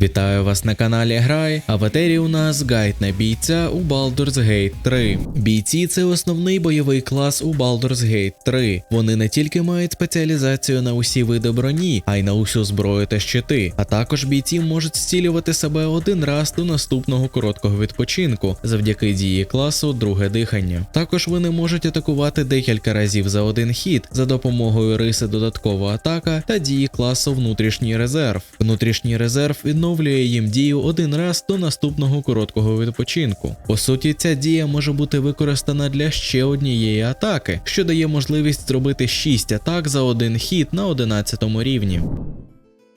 Вітаю вас на каналі Грай, а в етері у нас гайд на бійця у Baldur's Gate 3. Бійці це основний бойовий клас у Baldur's Gate 3. Вони не тільки мають спеціалізацію на усі види броні, а й на усю зброю та щити. А також бійці можуть зцілювати себе один раз до наступного короткого відпочинку завдяки дії класу друге дихання. Також вони можуть атакувати декілька разів за один хід за допомогою риси додаткова атака та дії класу внутрішній резерв. Внутрішній резерв відновлює їм дію один раз до наступного короткого відпочинку. По суті, ця дія може бути використана для ще однієї атаки, що дає можливість зробити 6 атак за один хід на 11 рівні.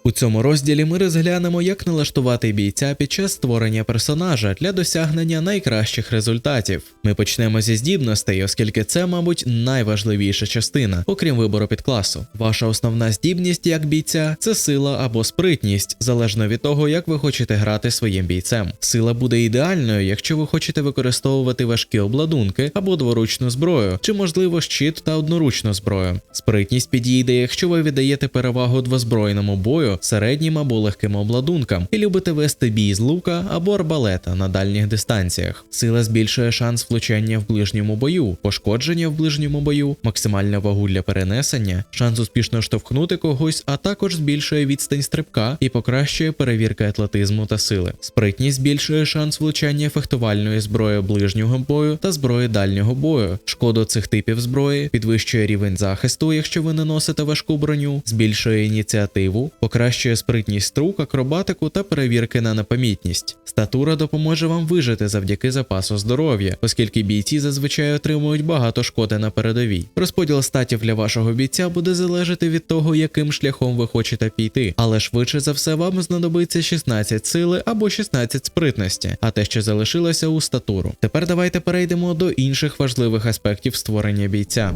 У цьому розділі ми розглянемо, як налаштувати бійця під час створення персонажа для досягнення найкращих результатів. Ми почнемо зі здібностей, оскільки це, мабуть, найважливіша частина, окрім вибору підкласу. Ваша основна здібність як бійця це сила або спритність, залежно від того, як ви хочете грати своїм бійцем. Сила буде ідеальною, якщо ви хочете використовувати важкі обладунки або дворучну зброю, чи можливо щит та одноручну зброю. Спритність підійде, якщо ви віддаєте перевагу двозбройному бою середнім або легким обладункам і любите вести бій з лука або арбалета на дальніх дистанціях. Сила збільшує шанс влучання в ближньому бою, пошкодження в ближньому бою, максимальна вагу для перенесення, шанс успішно штовхнути когось, а також збільшує відстань стрибка і покращує перевірки атлетизму та сили. Спритність збільшує шанс влучання фехтувальної зброї ближнього бою та зброї дальнього бою. Шкоду цих типів зброї підвищує рівень захисту, якщо ви не носите важку броню, збільшує ініціативу, покращує спритність рук, акробатику та перевірки на непомітність. Статура допоможе вам вижити завдяки запасу здоров'я, оскільки бійці зазвичай отримують багато шкоди на передовій. Розподіл статів для вашого бійця буде залежати від того, яким шляхом ви хочете піти, але швидше за все вам знадобиться 16 сили або 16 спритності, а те, що залишилося у статуру. Тепер давайте перейдемо до інших важливих аспектів створення бійця.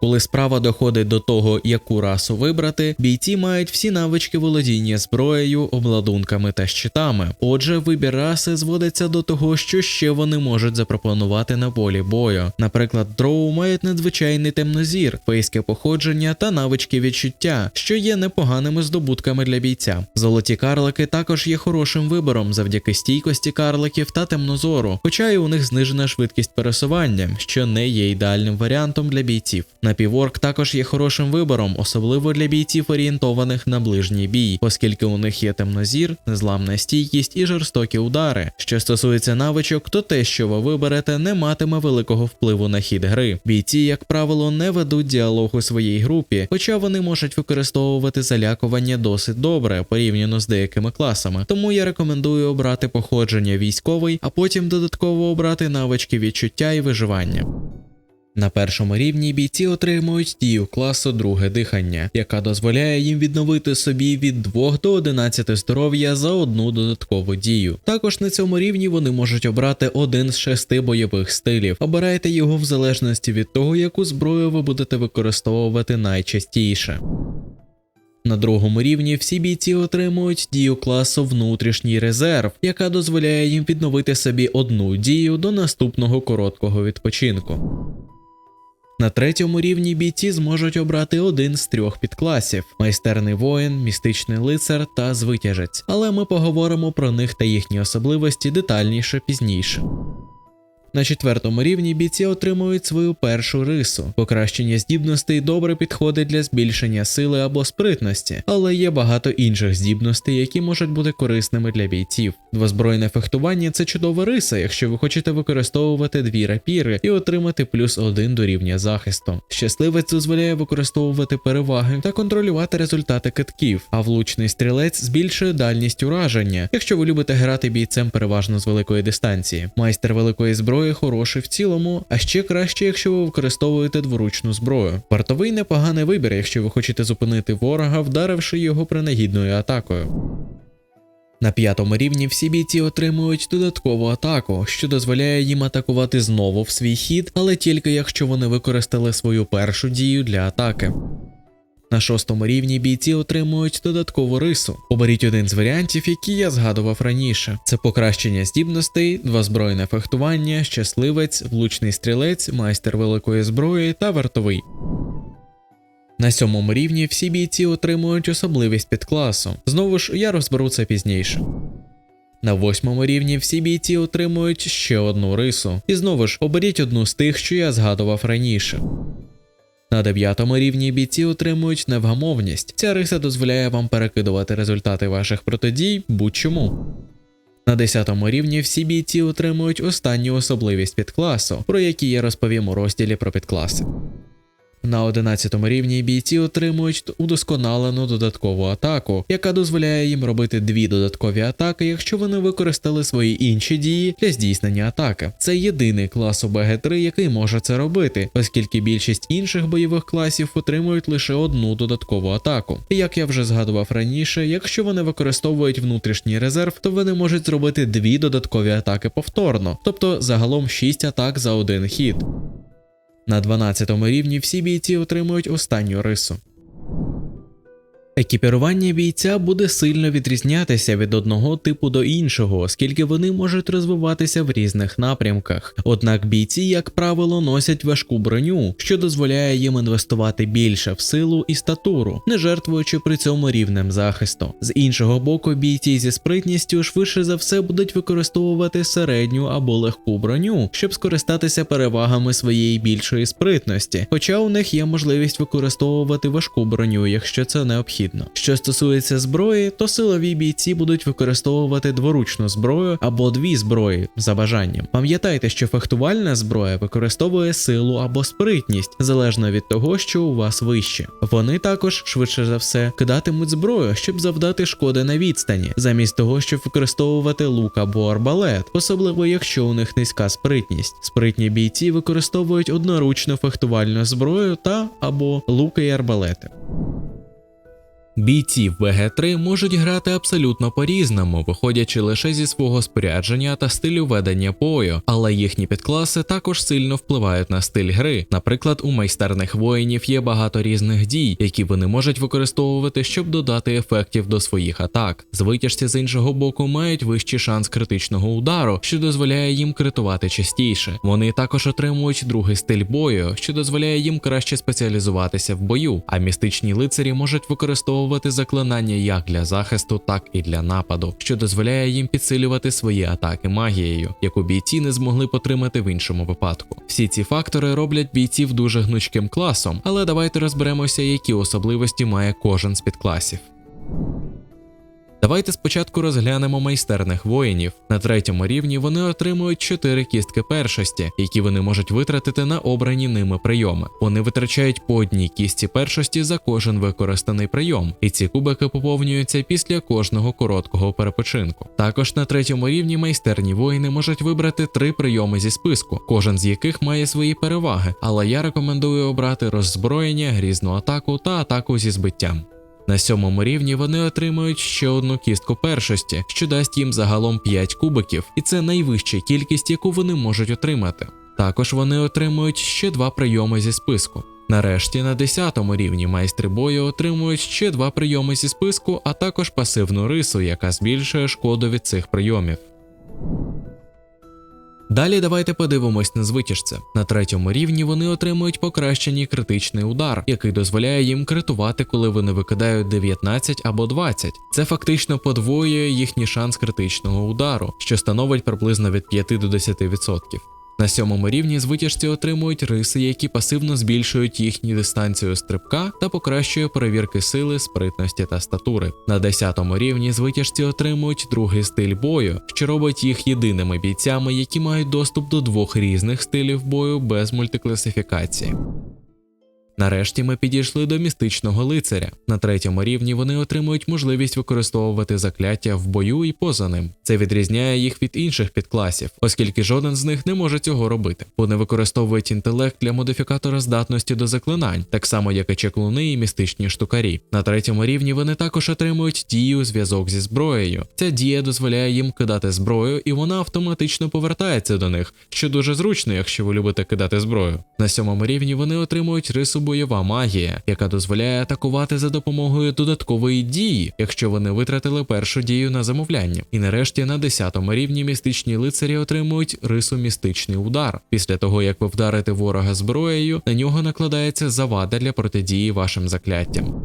Коли справа доходить до того, яку расу вибрати, бійці мають всі навички володіння зброєю, обладунками та щитами. Отже, вибір раси зводиться до того, що ще вони можуть запропонувати на полі бою. Наприклад, дроу мають надзвичайний темнозір, фейське походження та навички відчуття, що є непоганими здобутками для бійця. Золоті карлики також є хорошим вибором завдяки стійкості карликів та темнозору, хоча й у них знижена швидкість пересування, що не є ідеальним варіантом для бійців. Напіворк також є хорошим вибором, особливо для бійців орієнтованих на ближній бій, оскільки у них є темнозір, незламна стійкість і жорстокі удари. Що стосується навичок, то те, що ви виберете, не матиме великого впливу на хід гри. Бійці, як правило, не ведуть діалог у своїй групі, хоча вони можуть використовувати залякування досить добре порівняно з деякими класами. Тому я рекомендую обрати походження військовий, а потім додатково обрати навички відчуття і виживання. На першому рівні бійці отримують дію класу друге дихання, яка дозволяє їм відновити собі від 2 до 11 здоров'я за одну додаткову дію. Також на цьому рівні вони можуть обрати один з шести бойових стилів. Обирайте його в залежності від того, яку зброю ви будете використовувати найчастіше. На другому рівні всі бійці отримують дію класу внутрішній резерв, яка дозволяє їм відновити собі одну дію до наступного короткого відпочинку. На третьому рівні бійці зможуть обрати один з трьох підкласів: майстерний воїн, містичний лицар та звитяжець. Але ми поговоримо про них та їхні особливості детальніше пізніше. На четвертому рівні бійці отримують свою першу рису. Покращення здібностей добре підходить для збільшення сили або спритності, але є багато інших здібностей, які можуть бути корисними для бійців. Двозбройне фехтування це чудова риса, якщо ви хочете використовувати дві рапіри і отримати плюс один до рівня захисту. Щасливець дозволяє використовувати переваги та контролювати результати китків, а влучний стрілець збільшує дальність ураження, якщо ви любите грати бійцем переважно з великої дистанції. Майстер великої зброї зброї хороший в цілому, а ще краще, якщо ви використовуєте дворучну зброю. Вартовий непоганий вибір, якщо ви хочете зупинити ворога, вдаривши його принагідною атакою. На п'ятому рівні всі бійці отримують додаткову атаку, що дозволяє їм атакувати знову в свій хід, але тільки якщо вони використали свою першу дію для атаки. На шостому рівні бійці отримують додаткову рису. Оберіть один з варіантів, які я згадував раніше: це покращення здібностей, двозбройне фехтування, щасливець, влучний стрілець, майстер великої зброї та вартовий. На сьомому рівні всі бійці отримують особливість підкласу. Знову ж я розберу це пізніше. На восьмому рівні всі бійці отримують ще одну рису. І знову ж оберіть одну з тих, що я згадував раніше. На дев'ятому рівні бійці отримують невгамовність. Ця риса дозволяє вам перекидувати результати ваших протидій будь-чому. На 10 рівні всі бійці отримують останню особливість підкласу, про які я розповім у розділі про підкласи. На 11 рівні бійці отримують удосконалену додаткову атаку, яка дозволяє їм робити дві додаткові атаки, якщо вони використали свої інші дії для здійснення атаки. Це єдиний клас у БГ3, який може це робити, оскільки більшість інших бойових класів отримують лише одну додаткову атаку. І як я вже згадував раніше, якщо вони використовують внутрішній резерв, то вони можуть зробити дві додаткові атаки повторно, тобто загалом 6 атак за один хід. На 12 рівні всі бійці отримують останню рису. Екіпірування бійця буде сильно відрізнятися від одного типу до іншого, оскільки вони можуть розвиватися в різних напрямках. Однак бійці, як правило, носять важку броню, що дозволяє їм інвестувати більше в силу і статуру, не жертвуючи при цьому рівнем захисту. З іншого боку, бійці зі спритністю швидше за все будуть використовувати середню або легку броню, щоб скористатися перевагами своєї більшої спритності, хоча у них є можливість використовувати важку броню, якщо це необхідно. Що стосується зброї, то силові бійці будуть використовувати дворучну зброю або дві зброї за бажанням. Пам'ятайте, що фехтувальна зброя використовує силу або спритність залежно від того, що у вас вище. Вони також, швидше за все, кидатимуть зброю, щоб завдати шкоди на відстані, замість того, щоб використовувати лук або арбалет, особливо якщо у них низька спритність. Спритні бійці використовують одноручну фехтувальну зброю та або луки і арбалети. Бійці в БГ3 можуть грати абсолютно по-різному, виходячи лише зі свого спорядження та стилю ведення бою, але їхні підкласи також сильно впливають на стиль гри. Наприклад, у майстерних воїнів є багато різних дій, які вони можуть використовувати, щоб додати ефектів до своїх атак. Звитяжці з іншого боку мають вищий шанс критичного удару, що дозволяє їм критувати частіше. Вони також отримують другий стиль бою, що дозволяє їм краще спеціалізуватися в бою. А містичні лицарі можуть використовувати заклинання як для захисту, так і для нападу, що дозволяє їм підсилювати свої атаки магією, яку бійці не змогли потримати в іншому випадку. Всі ці фактори роблять бійців дуже гнучким класом, але давайте розберемося, які особливості має кожен з підкласів. Давайте спочатку розглянемо майстерних воїнів. На третьому рівні вони отримують 4 кістки першості, які вони можуть витратити на обрані ними прийоми. Вони витрачають по одній кістці першості за кожен використаний прийом, і ці кубики поповнюються після кожного короткого перепочинку. Також на третьому рівні майстерні воїни можуть вибрати три прийоми зі списку, кожен з яких має свої переваги, але я рекомендую обрати роззброєння, грізну атаку та атаку зі збиттям. На сьомому рівні вони отримують ще одну кістку першості, що дасть їм загалом 5 кубиків, і це найвища кількість, яку вони можуть отримати. Також вони отримують ще два прийоми зі списку. Нарешті на 10 рівні майстри бою отримують ще два прийоми зі списку, а також пасивну рису, яка збільшує шкоду від цих прийомів. Далі давайте подивимось на звитяжце. На третьому рівні вони отримують покращений критичний удар, який дозволяє їм критувати, коли вони викидають 19 або 20. Це фактично подвоює їхній шанс критичного удару, що становить приблизно від 5 до 10%. На сьомому рівні звитяжці отримують риси, які пасивно збільшують їхню дистанцію стрибка та покращує перевірки сили, спритності та статури. На десятому рівні звитяжці отримують другий стиль бою, що робить їх єдиними бійцями, які мають доступ до двох різних стилів бою без мультикласифікації. Нарешті ми підійшли до містичного лицаря. На третьому рівні вони отримують можливість використовувати закляття в бою і поза ним. Це відрізняє їх від інших підкласів, оскільки жоден з них не може цього робити. Вони використовують інтелект для модифікатора здатності до заклинань, так само як і чеклуни і містичні штукарі. На третьому рівні вони також отримують дію зв'язок зі зброєю. Ця дія дозволяє їм кидати зброю, і вона автоматично повертається до них, що дуже зручно, якщо ви любите кидати зброю. На сьомому рівні вони отримують рису бойова магія, яка дозволяє атакувати за допомогою додаткової дії, якщо вони витратили першу дію на замовляння. І нарешті на 10 рівні містичні лицарі отримують рису містичний удар. Після того як ви вдарите ворога зброєю, на нього накладається завада для протидії вашим закляттям.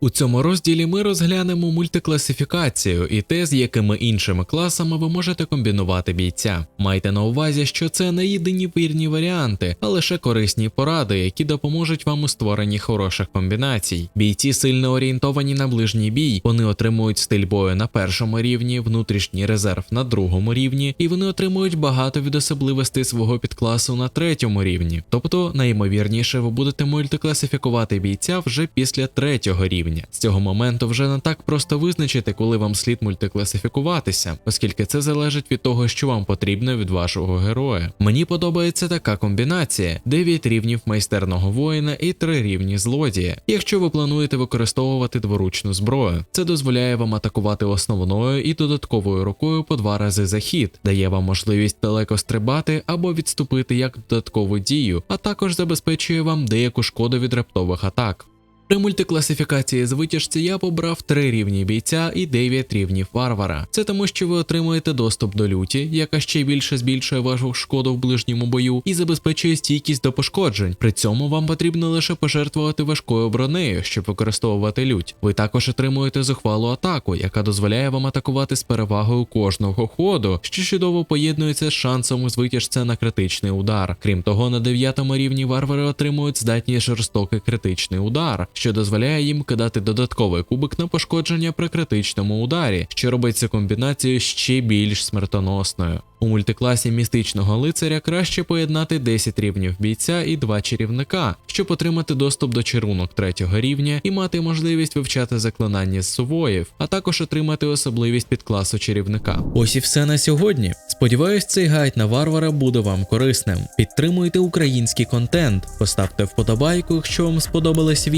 У цьому розділі ми розглянемо мультикласифікацію і те, з якими іншими класами ви можете комбінувати бійця. Майте на увазі, що це не єдині вірні варіанти, а лише корисні поради, які допоможуть вам у створенні хороших комбінацій. Бійці сильно орієнтовані на ближній бій, вони отримують стиль бою на першому рівні, внутрішній резерв на другому рівні, і вони отримують багато від особливостей свого підкласу на третьому рівні. Тобто, найімовірніше, ви будете мультикласифікувати бійця вже після третього рівня. З цього моменту вже не так просто визначити, коли вам слід мультикласифікуватися, оскільки це залежить від того, що вам потрібно від вашого героя. Мені подобається така комбінація: 9 рівнів майстерного воїна і 3 рівні злодія. Якщо ви плануєте використовувати дворучну зброю, це дозволяє вам атакувати основною і додатковою рукою по два рази за хід, дає вам можливість далеко стрибати або відступити як додаткову дію, а також забезпечує вам деяку шкоду від раптових атак. При мультикласифікації з витяжці я побрав 3 рівні бійця і 9 рівнів варвара. Це тому, що ви отримуєте доступ до люті, яка ще більше збільшує вашу шкоду в ближньому бою і забезпечує стійкість до пошкоджень. При цьому вам потрібно лише пожертвувати важкою бронею, щоб використовувати лють. Ви також отримуєте зухвалу атаку, яка дозволяє вам атакувати з перевагою кожного ходу, що чудово поєднується з шансом з витяжця на критичний удар. Крім того, на 9 рівні варвари отримують здатність жорстокий критичний удар що дозволяє їм кидати додатковий кубик на пошкодження при критичному ударі, що робить цю комбінацію ще більш смертоносною. У мультикласі містичного лицаря краще поєднати 10 рівнів бійця і 2 чарівника, щоб отримати доступ до чарунок третього рівня і мати можливість вивчати заклинання з сувоїв, а також отримати особливість підкласу чарівника. Ось і все на сьогодні. Сподіваюсь, цей гайд на варвара буде вам корисним. Підтримуйте український контент, поставте вподобайку, якщо вам сподобалось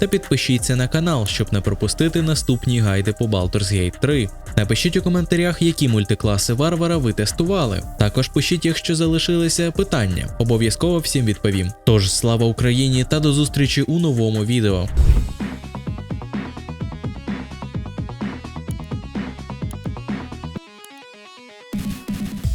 та підпишіться на канал, щоб не пропустити наступні гайди по Baldur's Gate 3. Напишіть у коментарях, які мультикласи варвара ви тестували. Також пишіть, якщо залишилися питання. Обов'язково всім відповім. Тож слава Україні та до зустрічі у новому відео.